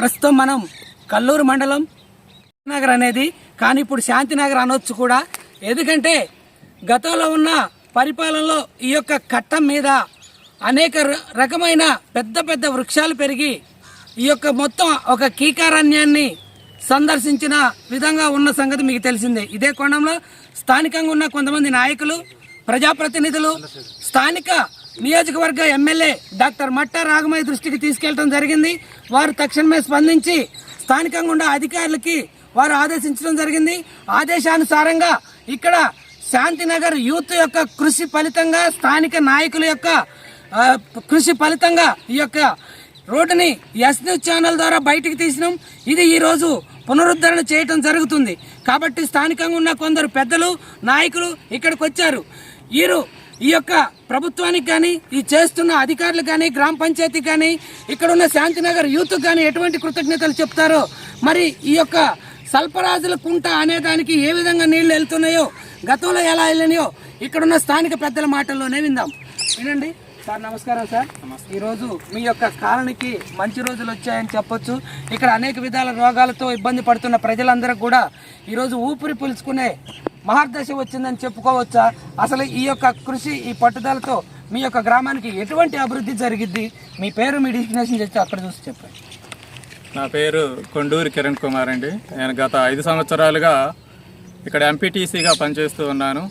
ప్రస్తుతం మనం కల్లూరు మండలం నగర్ అనేది కానీ ఇప్పుడు శాంతినగర్ అనొచ్చు కూడా. ఎందుకంటే గతంలో ఉన్న పరిపాలనలో ఈ యొక్క కట్టం మీద అనేక ర- రకమైన పెద్ద పెద్ద వృక్షాలు పెరిగి ఈ యొక్క మొత్తం ఒక కీకారణ్యాన్ని సందర్శించిన విధంగా ఉన్న సంగతి మీకు తెలిసిందే. ఇదే కోణంలో స్థానికంగా ఉన్న కొంతమంది నాయకులు ప్రజాప్రతినిధులు స్థానిక నియోజకవర్గ ఎమ్మెల్యే డాక్టర్ మట్టా రాగమయ్య దృష్టికి తీసుకెళ్ళడం జరిగింది. వారు తక్షణమే స్పందించి స్థానికంగా ఉన్న అధికారులకి వారు ఆదేశించడం జరిగింది. ఆదేశానుసారంగా ఇక్కడ శాంతినగర్ యూత్ యొక్క కృషి ఫలితంగా స్థానిక నాయకుల యొక్క కృషి ఫలితంగా ఈ యొక్క రోడ్డుని ఎస్ న్యూస్ ఛానల్ ద్వారా బయటికి తీసినాం. ఇది ఈరోజు పునరుద్ధరణ చేయటం జరుగుతుంది. కాబట్టి స్థానికంగా ఉన్న కొందరు పెద్దలు నాయకులు ఇక్కడికి వచ్చారు. వీరు ఈ యొక్క ప్రభుత్వానికి కానీ ఈ చేస్తున్న అధికారులు కానీ గ్రామ పంచాయతీ కానీ ఇక్కడ ఉన్న శాంతినగర్ యూత్ కానీ ఎటువంటి కృతజ్ఞతలు చెప్తారో మరి ఈ యొక్క సల్పరాజుల కుంట అనే దానికి ఏ విధంగా నీళ్ళు వెళ్తున్నాయో గతంలో ఎలా వెళ్ళినాయో ఇక్కడ ఉన్న స్థానిక పెద్దల మాటల్లోనే విందాం. వినండి. సార్ నమస్కారం సార్. ఈరోజు మీ యొక్క కాలనీకి మంచి రోజులు వచ్చాయని చెప్పొచ్చు. ఇక్కడ అనేక విధాల రోగాలతో ఇబ్బంది పడుతున్న ప్రజలందరికీ కూడా ఈరోజు ఊపిరి పీల్చుకునే మహర్దశ వచ్చిందని చెప్పుకోవచ్చా? అసలు ఈ యొక్క కృషి ఈ పట్టుదలతో మీ యొక్క గ్రామానికి ఎటువంటి అభివృద్ధి జరిగిద్ది? మీ పేరు మీ డిస్టినేషన్ చేస్తే అక్కడ చూసి చెప్పండి. నా పేరు కొండూరి కిరణ్ కుమార్ అండి. నేను గత ఐదు సంవత్సరాలుగా ఇక్కడ ఎంపీటీసీగా పనిచేస్తూ ఉన్నాను.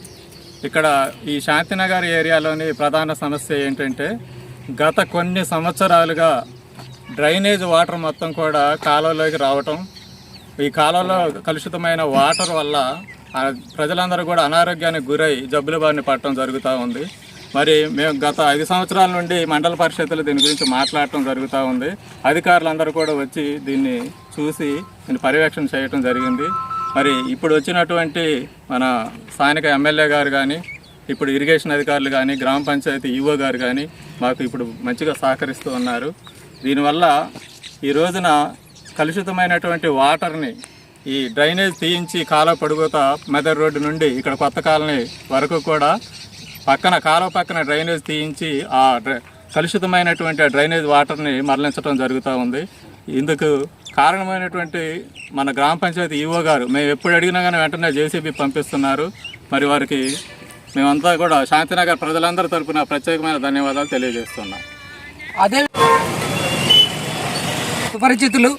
ఇక్కడ ఈ శాంతినగర్ ఏరియాలోని ప్రధాన సమస్య ఏంటంటే గత కొన్ని సంవత్సరాలుగా డ్రైనేజ్ వాటర్ మొత్తం కూడా కాలువలోకి రావటం. ఈ కాలువలో కలుషితమైన వాటర్ వల్ల ప్రజలందరూ కూడా అనారోగ్యానికి గురై జబ్బుల బారిన పడటం జరుగుతూ ఉంది. మరి మేము గత ఐదు సంవత్సరాల నుండి మండల పరిషత్తులు దీని గురించి మాట్లాడటం జరుగుతూ ఉంది. అధికారులందరూ కూడా వచ్చి దీన్ని చూసి దీన్ని పర్యవేక్షణ చేయటం జరిగింది. మరి ఇప్పుడు వచ్చినటువంటి మన స్థానిక ఎమ్మెల్యే గారు కానీ ఇప్పుడు ఇరిగేషన్ అధికారులు కానీ గ్రామ పంచాయతీ ఈవో గారు కానీ మాకు ఇప్పుడు మంచిగా సహకరిస్తూ ఉన్నారు. దీనివల్ల ఈ రోజున కలుషితమైనటువంటి వాటర్ని ఈ డ్రైనేజ్ తీయించి కాలువ పడుగుత మెదర్ రోడ్డు నుండి ఇక్కడ కొత్త కాలనీ వరకు కూడా పక్కన కాలువ పక్కన డ్రైనేజ్ తీయించి ఆ డ్రై- కలుషితమైనటువంటి డ్రైనేజ్ వాటర్ని మరలించడం జరుగుతూ ఉంది. ఇందుకు కారణమైనటువంటి మన గ్రామ పంచాయతీ ఈవో గారు మేము ఎప్పుడు అడిగినా కానీ వెంటనే జేసీబీ పంపిస్తున్నారు. మరి వారికి మేమంతా కూడా శాంతినగర్ ప్రజలందరి తరపున ప్రత్యేకమైన ధన్యవాదాలు తెలియజేస్తున్నాం. అదే సుపరిచితులు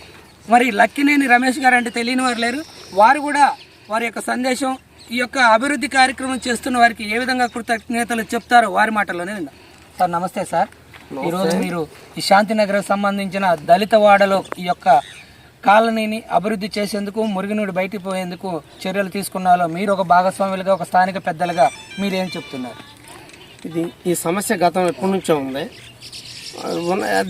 మరి లక్కినేని రమేష్ గారు అంటే తెలియని వారు లేరు. వారు కూడా వారి యొక్క సందేశం ఈ యొక్క అభివృద్ధి కార్యక్రమం చేస్తున్న వారికి ఏ విధంగా కృతజ్ఞతలు చెప్తారో వారి మాటల్లోనే విందాం. సార్ నమస్తే సార్. ఈరోజు మీరు ఈ శాంతినగర్కి సంబంధించిన దళిత వాడలో ఈ యొక్క కాలనీని అభివృద్ధి చేసేందుకు మురుగునీడు బయటికి పోయేందుకు చర్యలు తీసుకున్నాలో మీరు ఒక భాగస్వాములుగా ఒక స్థానిక పెద్దలుగా మీరేం చెప్తున్నారు? ఇది ఈ సమస్య గతం ఎప్పటి నుంచో ఉంది.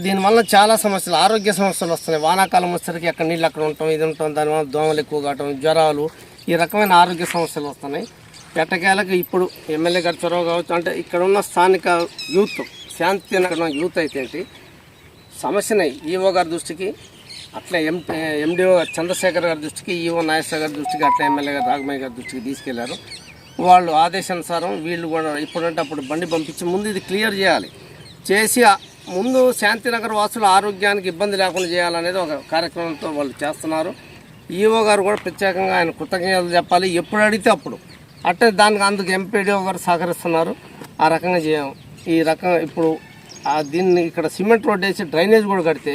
దీనివల్ల చాలా సమస్యలు ఆరోగ్య సమస్యలు వస్తున్నాయి. వానాకాలం వచ్చేసరికి అక్కడ నీళ్ళు అక్కడ ఉంటాం ఇది ఉంటాం దానివల్ల దోమలు ఎక్కువ కావటం జ్వరాలు ఈ రకమైన ఆరోగ్య సమస్యలు వస్తున్నాయి. ఎట్టకేలకు ఇప్పుడు ఎమ్మెల్యే గారి చొరవ కావచ్చు. అంటే ఇక్కడ ఉన్న స్థానిక యూత్ శాంతి యూత్ అయితే సమస్యనే ఈవో ఈఓ గారి దృష్టికి అట్లా ఎం ఎండిఓ చంద్రశేఖర్ గారి దృష్టికి ఈఓ నాగేశ్వర గారి దృష్టికి అట్లా ఎమ్మెల్యే గారు రాఘమయ్య గారి దృష్టికి తీసుకెళ్ళారు. వాళ్ళు ఆదేశానుసారం వీళ్ళు కూడా ఇప్పుడంటే అప్పుడు బండి పంపించి ముందు ఇది క్లియర్ చేయాలి. చేసి ముందు శాంతినగర్ వాసుల ఆరోగ్యానికి ఇబ్బంది లేకుండా చేయాలనేది ఒక కార్యక్రమంతో వాళ్ళు చేస్తున్నారు. ఈఓ గారు కూడా ప్రత్యేకంగా ఆయన కృతజ్ఞతలు చెప్పాలి. ఎప్పుడు అడిగితే అప్పుడు. అట్టే దానికి అందుకు ఎంపీడీఓ గారు సహకరిస్తున్నారు. ఆ రకంగా చేయం. ఈ రకం ఇప్పుడు దీన్ని ఇక్కడ సిమెంట్ రోడ్ వేసి డ్రైనేజ్ కూడా కడితే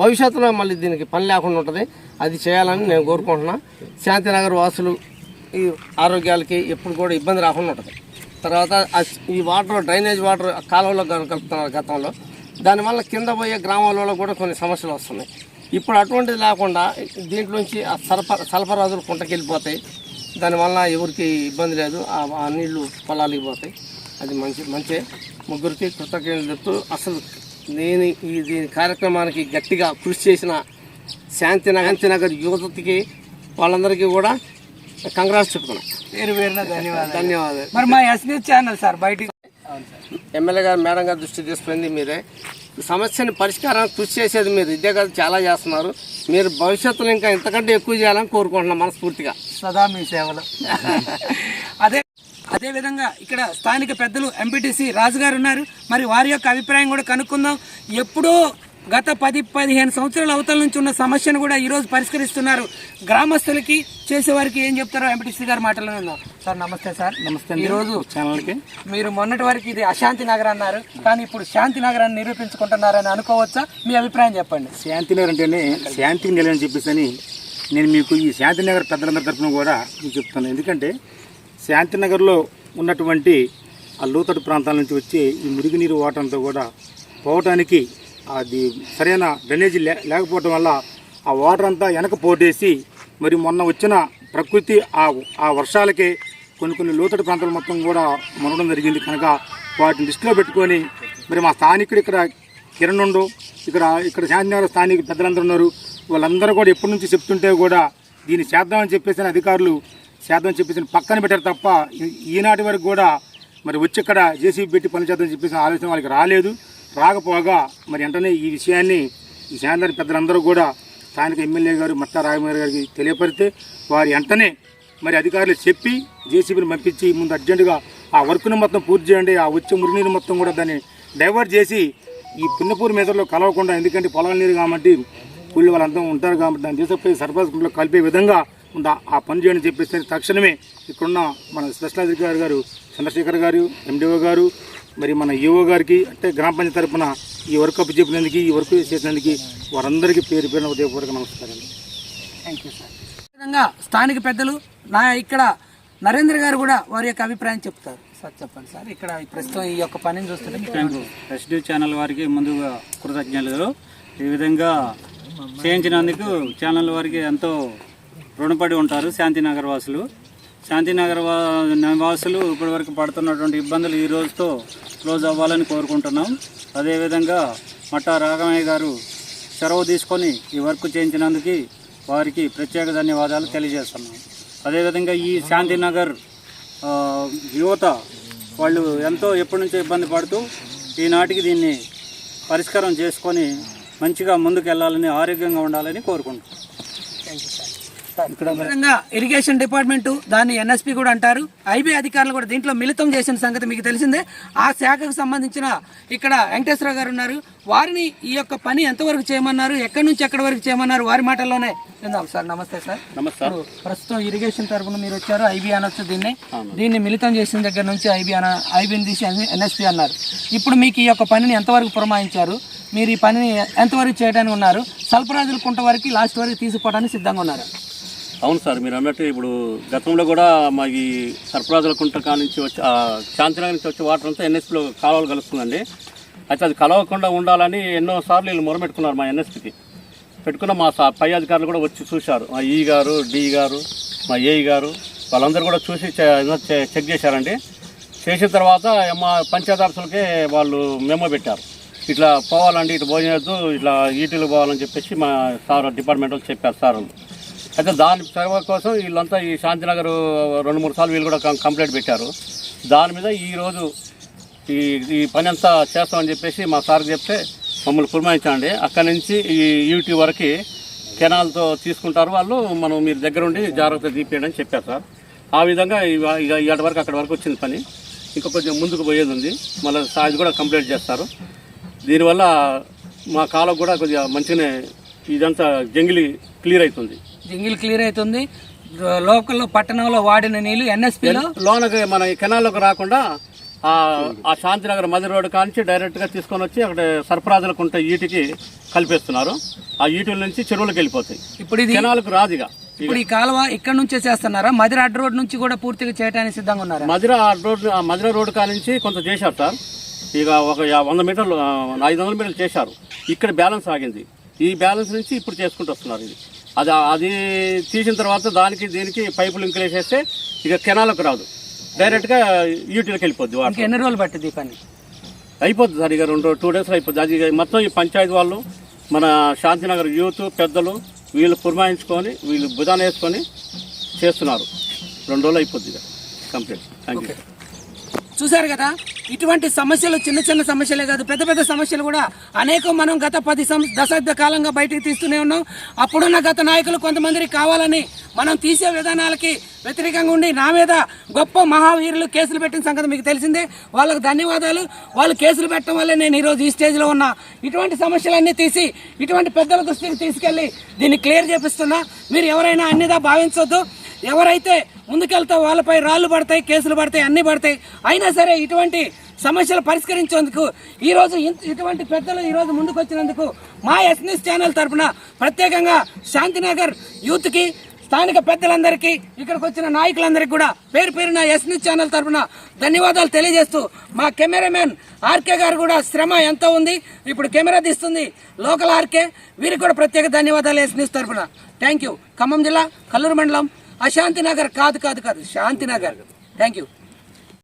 భవిష్యత్తులో మళ్ళీ దీనికి పని లేకుండా ఉంటుంది. అది చేయాలని నేను కోరుకుంటున్నా. శాంతినగర్ వాసులు ఈ ఆరోగ్యాలకి ఎప్పుడు కూడా ఇబ్బంది రాకుండా ఉంటుంది. తర్వాత ఈ వాటర్ డ్రైనేజ్ వాటర్ కాలువలో కలుపుతున్నారు గతంలో. దానివల్ల కింద పోయే గ్రామాలలో కూడా కొన్ని సమస్యలు వస్తున్నాయి. ఇప్పుడు అటువంటిది లేకుండా దీంట్లోంచి ఆ సరఫరా సల్ఫరాజులు కుంటకెళ్ళిపోతాయి. దానివల్ల ఎవరికి ఇబ్బంది లేదు. ఆ ఆ నీళ్ళు పొలాలకి పోతాయి. అది మంచి మంచి. ముగ్గురికి కృతజ్ఞతలు చెప్తూ అసలు నేను ఈ దీని కార్యక్రమానికి గట్టిగా కృషి చేసిన శాంతినగర్ శాంతినగర్ యువతకి వాళ్ళందరికీ కూడా కంగ్రాట్స్ చెప్తున్నా. పేరు పేరున ధన్యవాదాలు. ధన్యవాదాలు. మరి మా ఎస్ న్యూస్ ఛానల్ సార్ బయటికి ఎమ్మెల్యే గారు మేడం గారు దృష్టి తీసుకుంది మీరే. సమస్యని పరిష్కారానికి కృషి చేసేది మీరు. ఇదే కాదు చాలా చేస్తున్నారు. మీరు భవిష్యత్తులో ఇంకా ఇంతకంటే ఎక్కువ చేయాలని కోరుకుంటున్నాం మనస్ఫూర్తిగా. సదా మీ సేవలు. అదే అదే విధంగా ఇక్కడ స్థానిక పెద్దలు ఎంపీటీసీ రాజు గారు ఉన్నారు. మరి వారి యొక్క అభిప్రాయం కూడా కనుక్కుందాం. ఎప్పుడో గత పది పదిహేను సంవత్సరాల అవతల నుంచి ఉన్న సమస్యను కూడా ఈ రోజు పరిష్కరిస్తున్నారు. గ్రామస్తులకి చేసేవారికి ఏం చెప్తారో ఎంపీటీసీ గారి మాటలో విందాం. సార్ నమస్తే సార్. నమస్తే ఈ రోజు ఛానల్కి. మీరు మొన్నటి వరకు ఇది అశాంతి నగర్ అన్నారు. కానీ ఇప్పుడు శాంతి నగరాన్ని నిరూపించుకుంటున్నారని అనుకోవచ్చా? మీ అభిప్రాయం చెప్పండి. శాంతినగర్ అంటేనే శాంతికి నిలయని చెప్పేసి అని నేను మీకు ఈ శాంతినగర్ పెద్దలందరి తరఫున కూడా మీకు చెప్తాను ఎందుకంటే శాంతినగర్లో ఉన్నటువంటి ఆ లోతట్టు ప్రాంతాల నుంచి వచ్చే ఈ మురుగునీరు వాటర్ కూడా పోవటానికి అది సరైన డ్రైనేజీ లే లేకపోవటం వల్ల ఆ వాటర్ అంతా వెనక పోటేసి మరి మొన్న వచ్చిన ప్రకృతి ఆ ఆ వర్షాలకే కొన్ని కొన్ని లోతట్టు ప్రాంతాలు మొత్తం కూడా మునగడం జరిగింది. కనుక వాటిని దృష్టిలో పెట్టుకొని మరి మా స్థానికుడు ఇక్కడ కిరణ్ ఉండు ఇక్కడ ఇక్కడ శాంతినగర్ స్థానిక పెద్దలందరూ ఉన్నారు. వాళ్ళందరూ కూడా ఎప్పటి నుంచి చెప్తుంటే కూడా దీన్ని చేద్దామని చెప్పేసి అధికారులు శాతం చెప్పేసి పక్కన పెట్టారు తప్ప ఈనాటి వరకు కూడా మరి వచ్చి ఇక్కడ జేసీబీ పెట్టి పని చేద్దామని చెప్పేసి ఆలోచన వాళ్ళకి రాలేదు. రాకపోగా మరి వెంటనే ఈ విషయాన్ని ఈ శాంతర్ పెద్దలందరూ కూడా స్థానిక ఎమ్మెల్యే గారు మట్టా రాజమౌళి గారికి తెలియపరితే వారి వెంటనే మరి అధికారులు చెప్పి జేసీబీని పంపించి ముందు అర్జెంటుగా ఆ వర్క్ను మొత్తం పూర్తి చేయండి ఆ వచ్చే మురినీరు మొత్తం కూడా దాన్ని డైవర్ట్ చేసి ఈ పున్నపూర్ మీదలో కలవకుండా ఎందుకంటే పొలాల నీరు కాబట్టి కూలి వాళ్ళంతా ఉంటారు కాబట్టి దాన్ని తీసుకుపోయి సర్పంచ్ గుంట్లో కలిపే విధంగా ఉందా ఆ పని చేయని చెప్పేసి తక్షణమే ఇక్కడున్న మన స్పెషల్ అధికారి గారు చంద్రశేఖర్ గారు ఎండిఓ గారు మరి మన ఈఓ గారికి అంటే గ్రామ పంచాయతీ తరపున ఈ వర్క్ అప్ చెప్పినందుకు ఈ వర్క్ చేసినందుకు వారందరికీ పేరు పేరున ఉదయపూర్వక నమస్కారం థ్యాంక్ యూ సార్ విధంగా స్థానిక పెద్దలు నా ఇక్కడ నరేంద్ర గారు కూడా వారి యొక్క అభిప్రాయం చెప్తారు. సార్ చెప్పండి సార్. ఇక్కడ ప్రస్తుతం ఈ యొక్క పనిని చూస్తుంటే ఎస్డి ఛానల్ వారికి ముందుగా కృతజ్ఞతలు. ఈ విధంగా చేయించినందుకు ఛానల్ వారికి ఎంతో రుణపడి ఉంటారు శాంతినగర్ వాసులు. శాంతినగర్ వా నివాసులు ఇప్పటివరకు పడుతున్నటువంటి ఇబ్బందులు ఈ రోజుతో క్లోజ్ అవ్వాలని కోరుకుంటున్నాం. అదేవిధంగా మట్టా రాఘమయ్య గారు చొరవ తీసుకొని ఈ వర్క్ చేయించినందుకు వారికి ప్రత్యేక ధన్యవాదాలు తెలియజేస్తున్నాం. అదేవిధంగా ఈ శాంతినగర్ యువత వాళ్ళు ఎంతో ఎప్పటి నుంచో ఇబ్బంది పడుతూ ఈనాటికి దీన్ని పరిష్కారం చేసుకొని మంచిగా ముందుకు వెళ్ళాలని ఆరోగ్యంగా ఉండాలని కోరుకుంటున్నాం. థ్యాంక్ యూ ఇరిగేషన్ డిపార్ట్మెంట్ దాన్ని ఎన్ఎస్పి కూడా అంటారు. ఐబీ అధికారులు కూడా దీంట్లో మిళితం చేసిన సంగతి మీకు తెలిసిందే. ఆ శాఖకు సంబంధించిన ఇక్కడ వెంకటేశ్వర గారు ఉన్నారు. వారిని ఈ యొక్క పని ఎంతవరకు చేయమన్నారు? ఎక్కడి నుంచి ఎక్కడి వరకు చేయమన్నారు? వారి మాటల్లోనే విందాం. సార్ నమస్తే సార్. నమస్తే ఇప్పుడు ప్రస్తుతం ఇరిగేషన్ తరపున మీరు వచ్చారు. ఐబీ అనొచ్చు దీన్ని. దీన్ని మిళితం చేసిన దగ్గర నుంచి ఐబీ అన ఐబీని తీసి ఎన్ఎస్పి అన్నారు. ఇప్పుడు మీకు ఈ యొక్క పనిని ఎంతవరకు పురమాయించారు? మీరు ఈ పనిని ఎంతవరకు చేయడానికి ఉన్నారు? సల్పరాజుల కుంట వరకు లాస్ట్ వరకు తీసుకుపోవడానికి సిద్ధంగా ఉన్నారు? అవును సార్ మీరు అన్నట్టు ఇప్పుడు గతంలో కూడా మా ఈ సర్పరాజుల కుంట కాడ నుంచి వచ్చి శాంతినగర్ నుంచి వచ్చే వాటర్ అంతా ఎన్ఎస్పీలో కాలువలు కలుస్తుందండి. అయితే అది కలవకుండా ఉండాలని ఎన్నో సార్లు వీళ్ళు మొరపెట్టుకున్నారు మా ఎన్ఎస్పీకి. పెట్టుకున్న మా పై అధికారులు కూడా వచ్చి చూశారు. మా ఈ గారు డి గారు మా ఏఈ గారు వాళ్ళందరూ కూడా చూసి చెక్ చేశారండి. చేసిన తర్వాత మా పంచాయతీ వాళ్ళు మెమో పెట్టారు. ఇట్లా పోవాలండి ఇటు భోజనం ఇట్లా ఈటీలు పోవాలని చెప్పేసి మా సార్ డిపార్ట్మెంట్ వాళ్ళు చెప్పారు సార్ అయితే దాని సేవ కోసం వీళ్ళంతా ఈ శాంతినగర్ రెండు మూడు సార్లు వీళ్ళు కూడా కంప్లైంట్ పెట్టారు. దాని మీద ఈరోజు ఈ ఈ పని అంతా చేస్తామని చెప్పేసి మా సార్ చెప్తే మమ్మల్ని పురమాయించండి. అక్కడి నుంచి ఈ యూటీ వరకు కెనాల్తో తీసుకుంటారు వాళ్ళు. మనం మీరు దగ్గర ఉండి జాగ్రత్త తీపియండి అని చెప్పారు సార్. ఆ విధంగా ఇక ఇవాటి వరకు అక్కడి వరకు వచ్చింది పని. ఇంకా కొంచెం ముందుకు పోయేది ఉంది. మళ్ళీ సాయి కూడా కంప్లీట్ చేస్తారు. దీనివల్ల మా కాలం కూడా కొద్దిగా మంచిగానే ఇదంతా జంగిలి క్లియర్ అవుతుంది. జింగిల్ క్లియర్ అవుతుంది. లోకల్లో పట్టణంలో వాడిన నీళ్ళు ఎన్ఎస్పిలో లోనకి మన కెనాల్లోకి రాకుండా ఆ ఆ శాంతినగర్ మది రోడ్డు కాంచి డైరెక్ట్గా తీసుకొని వచ్చి అక్కడ సర్పరాజులకు ఉంటే ఈటికి కలిపేస్తున్నారు. ఆ ఈటుల నుంచి చెరువులకు వెళ్ళిపోతాయి. ఇప్పుడు ఇది కెనాల్కు రాదుగా ఇప్పుడు ఈ కాలువ ఇక్కడ నుంచే చేస్తున్నారా? మదిర అడ్డ రోడ్ నుంచి కూడా పూర్తిగా చేయడానికి సిద్ధంగా ఉన్నారా? మధిర రోడ్డు ఆ మధిర రోడ్డు కాడ నుంచి కొంత చేశారు సార్. ఇక ఒక వంద మీటర్లు ఐదు వందల మీటర్లు చేశారు. ఇక్కడ బ్యాలెన్స్ ఆగింది. ఈ బ్యాలెన్స్ నుంచి ఇప్పుడు చేసుకుంటూ వస్తున్నారు ఇది. అది అది తీసిన తర్వాత దానికి దీనికి పైపులు ఇంకలేసేస్తే ఇక కెనాలకు రాదు. డైరెక్ట్గా యూటీలోకి వెళ్ళిపోద్ది వాటర్. ఎన్ని రోజులు పట్టింది పని? అయిపోద్ది సార్ ఇక రెండు టూ డేస్లో అయిపోద్ది. అది మొత్తం ఈ పంచాయతీ వాళ్ళు మన శాంతినగర్ యూత్ పెద్దలు వీళ్ళు పురమాయించుకొని వీళ్ళు భుజాన వేసుకొని చేస్తున్నారు. రెండు రోజులు అయిపోద్ది ఇక. కంప్లీట్ థ్యాంక్ యూ చూశారు కదా? ఇటువంటి సమస్యలు చిన్న చిన్న సమస్యలే కాదు పెద్ద పెద్ద సమస్యలు కూడా అనేకం మనం గత పది సం- దశాబ్ద కాలంగా బయటికి తీస్తూనే ఉన్నాం. అప్పుడున్న గత నాయకులు కొంతమందికి కావాలని మనం తీసే విధానాలకి వ్యతిరేకంగా ఉండి నా మీద గొప్ప మహావీరులు కేసులు పెట్టిన సంగతి మీకు తెలిసిందే. వాళ్ళకు ధన్యవాదాలు. వాళ్ళు కేసులు పెట్టడం వల్లే నేను ఈరోజు ఈ స్టేజ్లో ఉన్నా. ఇటువంటి సమస్యలన్నీ తీసి ఇటువంటి పెద్దల దృష్టికి తీసుకెళ్ళి దీన్ని క్లియర్ చేపిస్తున్నా. మీరు ఎవరైనా అన్నిదా భావించొద్దు. ఎవరైతే ముందుకెళ్తా వాళ్ళపై రాళ్ళు పడతాయి కేసులు పడతాయి అన్నీ పడతాయి. అయినా సరే ఇటువంటి సమస్యలు పరిష్కరించేందుకు ఈరోజు ఇటువంటి పెద్దలు ఈరోజు ముందుకు వచ్చినందుకు మా ఎస్నిస్ ఛానల్ తరపున ప్రత్యేకంగా శాంతినగర్ యూత్కి స్థానిక పెద్దలందరికీ ఇక్కడికి వచ్చిన నాయకులందరికీ కూడా పేరు పేరున ఎస్నిస్ ఛానల్ తరపున ధన్యవాదాలు తెలియజేస్తూ మా కెమెరామెన్ ఆర్కే గారు కూడా శ్రమ ఎంతో ఉంది ఇప్పుడు కెమెరా తీస్తుంది లోకల్ ఆర్కే. వీరికి కూడా ప్రత్యేక ధన్యవాదాలు ఎస్నిస్ తరపున. థ్యాంక్ యూ ఖమ్మం జిల్లా కల్లూరు మండలం అశాంతి నగర్ కాదు కాదు కాదు. శాంతి నగర్. Thank you